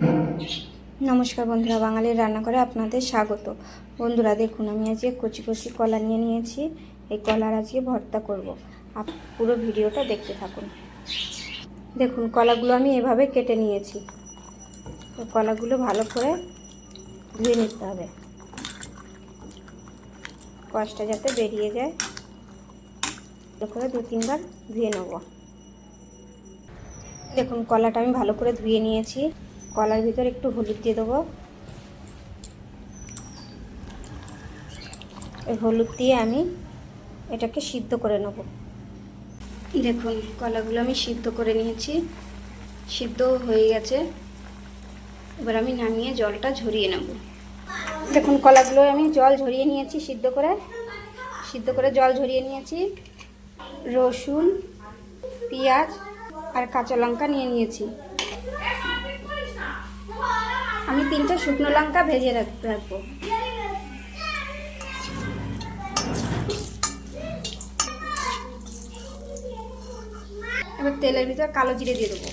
নমস্কার বন্ধুরা, বাঙালির রান্নাঘরে আপনাদের স্বাগত। বন্ধুরা, দেখুন, আমি আজকে কচি কচি কলা নিয়ে নিয়েছি। এই কলার আজকে ভর্তা করব। আপ, পুরো ভিডিওটা দেখতে থাকুন। দেখুন, কলাগুলো আমি এভাবে কেটে নিয়েছি। কলাগুলো ভালো করে ধুয়ে নিতে হবে। কষটা যাতে বেরিয়ে যায়, ভালো করে দু তিনবার ধুয়ে নেব। দেখুন, কলাটা আমি ভালো করে ধুয়ে নিয়েছি। কলার ভিতরে একটু হলুদ দিয়ে দেবো। এই হলুদ দিয়ে আমি এটাকে সিদ্ধ করে নেব। দেখুন, কলাগুলো আমি সিদ্ধ করে নিয়েছি। সিদ্ধ হয়ে গেছে। এবার আমি নামিয়ে জলটা ঝরিয়ে নেব। দেখুন, কলাগুলো আমি জল ঝরিয়ে নিয়েছি সিদ্ধ করে। সিদ্ধ করে জল ঝরিয়ে নিয়েছি। রসুন, পেঁয়াজ আর কাঁচা লঙ্কা নিয়ে নিয়েছি আমি তিনটে শুকনো লঙ্কা ভেজে রাখ- রাখব। এবার তেলের ভিতর কালো জিরে দিয়ে দেবো।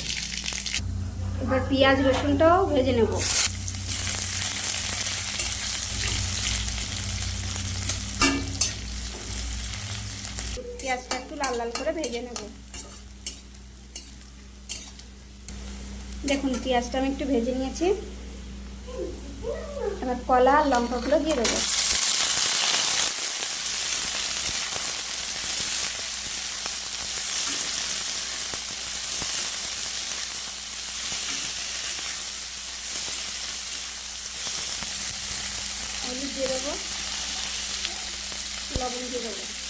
এবার পেঁয়াজ রসুনটাও ভেজে নেব। পেঁয়াজটা একটু লাল লাল করে ভেজে নেব। দেখুন, পেঁয়াজটা আমি একটু ভেজে নিয়েছি। এবার কলা আর লঙ্কাগুলো দিয়ে দেবো। দিয়ে দেবো লবণ দিয়ে দেবো।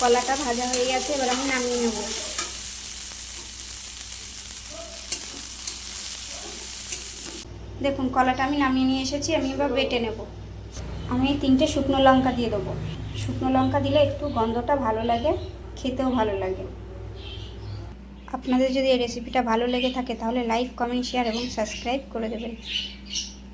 কলাটা ভাজা হয়ে গেছে, এবার আমি নামিয়ে নেব। দেখুন, কলাটা আমি নামিয়ে নিয়ে এসেছি, আমি এবার বেটে নেব। আমি তিনটে শুকনো লঙ্কা দিয়ে দেবো। শুকনো লঙ্কা দিলে একটু গন্ধটা ভালো লাগে, খেতেও ভালো লাগে। আপনাদের যদি এই রেসিপিটা ভালো লেগে থাকে, তাহলে লাইক কমেন্ট শেয়ার এবং সাবস্ক্রাইব করে দেবেন।